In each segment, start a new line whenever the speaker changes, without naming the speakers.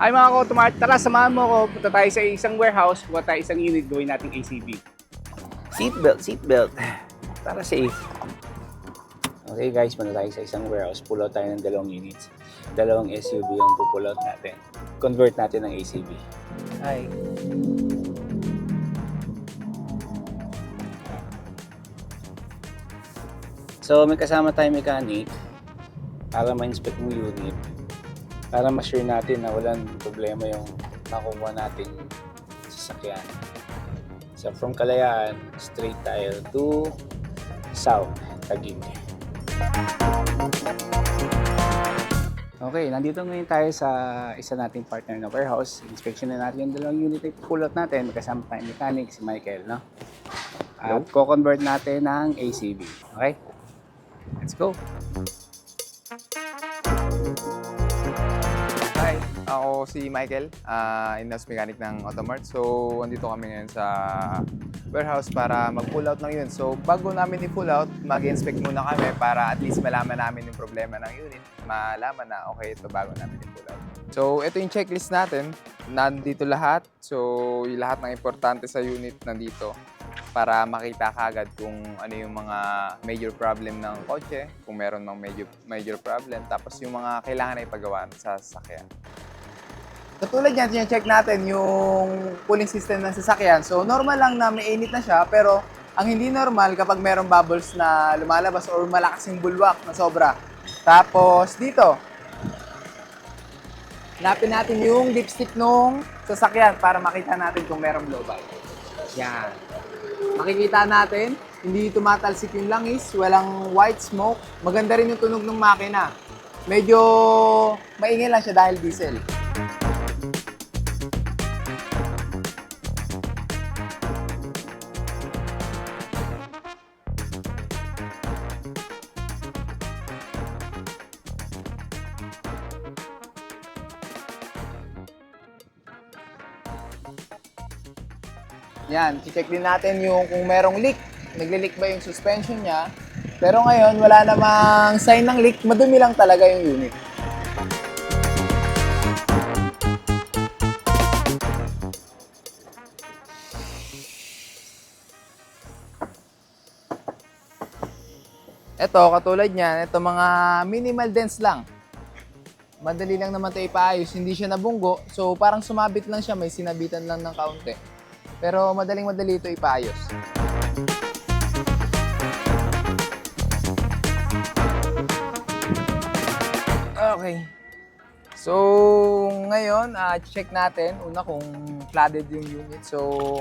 Ay mga kautomart, tara samahan mo ako. Punta tayo sa isang warehouse, kuha tayo isang unit, gawin nating ACB.
Seatbelt, seatbelt. Para safe. Okay guys, muna tayo sa isang warehouse. Pull out tayo ng dalawang units. Dalawang SUV yung pull out natin. Convert natin ng ACB. Hi. So, may kasama tayong mechanic para ma-inspect yung unit. Para ma-sure natin na walang problema yung makukuha natin sasakyan. So from Kalayaan, straight tayo to South, Taguig. Okay, nandito ngayon tayo sa isa nating partner na warehouse. Inspection na natin yung dalawang unit na pulot natin. Magkasama tayong mechanic, si Michael, no? At co-convert natin ng ACB. Okay? Let's go!
Ako si Michael, uh, in-house mechanic ng Automart. So, andito kami ngayon sa warehouse para mag-pull out ng unit. So, bago namin i-pull out, mag-inspect muna kami para at least malaman namin yung problema ng unit. Malaman na, okay, ito bago namin i-pull out. So, ito yung checklist natin. Nandito lahat. So, yung lahat ng importante sa unit nandito para makita kagad kung ano yung mga major problem ng kotse, kung meron mang major, major problem, tapos yung mga kailangan na ipagawa sa sasakyan. Katulad yan, check natin yung cooling system ng sasakyan. So, normal lang na may init na siya, pero ang hindi normal kapag merong bubbles na lumalabas or malakas yung bulwak na sobra. Tapos, dito, hanapin natin yung dipstick nung sasakyan para makita natin kung merong blowback. Yan. Makikita natin, hindi tumatalsik yung langis, walang white smoke. Maganda rin yung tunog ng makina. Medyo maingay lang siya dahil diesel. Yan, check din natin yung kung merong leak. Nagli-leak ba yung suspension niya? Pero ngayon, wala namang sign ng leak. Madumi lang talaga yung unit. Ito, katulad niyan, ito mga minimal dents lang. Madali lang naman ito ipaayos, hindi siya nabunggo. So, parang sumabit lang siya, may sinabitan lang ng kaunti. Pero madaling madali ito ipaayos. Okay. So, ngayon, ah, check natin. Una kung flooded yung unit. So,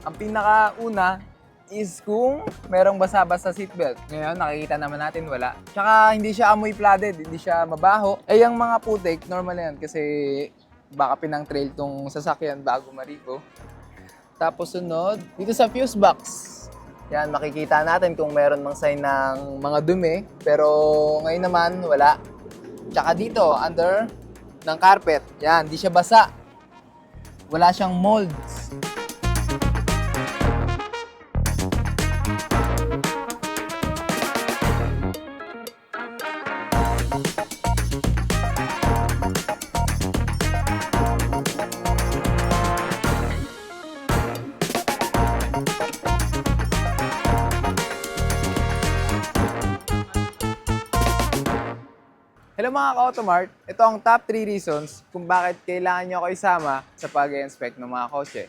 ang pinakauna is kung merong basa-basa seatbelt. Ngayon, nakikita naman natin wala. Tsaka, hindi siya amoy flooded, hindi siya mabaho. Eh, yung mga putik, normal yan kasi baka pinang trail tong sasakyan bago marigo. Tapos sunod, dito sa fuse box. Yan, makikita natin kung meron mang sign ng mga dumi. Pero ngayon naman, wala. Tsaka dito, under ng carpet. Yan, di siya basa. Wala siyang molds. Hello mga ka-Automart, ito ang top 3 reasons kung bakit kailangan nyo ako isama sa pag-inspect ng mga kotse.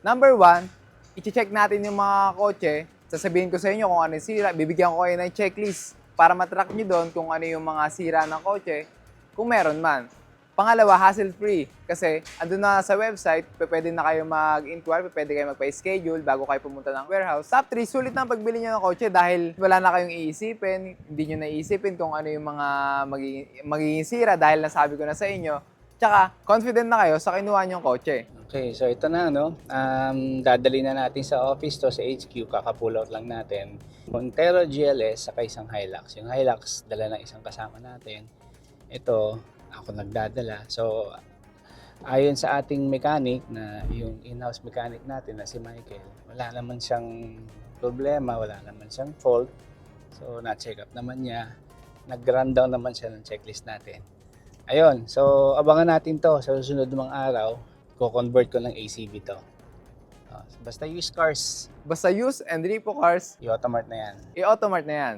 Number 1, i-check natin yung mga kotse, sasabihin ko sa inyo kung ano yung sira, bibigyan ko kayo ng checklist para matrack nyo doon kung ano yung mga sira ng kotse, kung meron man. Pangalawa, hassle-free. Kasi andun na sa website, pwede na kayo mag-inquire, pwede kayo magpa-schedule bago kayo pumunta ng warehouse. Top 3, sulit na pagbili nyo ng kotse dahil wala na kayong iisipin, hindi nyo naiisipin kung ano yung mga magiging, magiging sira dahil nasabi ko na sa inyo. Tsaka, confident na kayo sa kinuha nyong kotse.
Okay, so ito na, no? Um, dadali na natin sa office to, sa HQ, kakapull out lang natin. Montero GLS, saka isang Hilux. Yung Hilux, dala ng isang kasama natin. Ito, ako nagdadala. So, ayon sa ating mechanic, na yung in-house mechanic natin na si Michael, wala naman siyang problema, wala naman siyang fault. So, na-check up naman niya. Nag-run down naman siya ng checklist natin. Ayun, so abangan natin to sa susunod mga araw. Ko-convert ko ng ACV to. Ah, basta use cars,
Basta use and repo cars,
i-automart na yan.
i-automart na yan.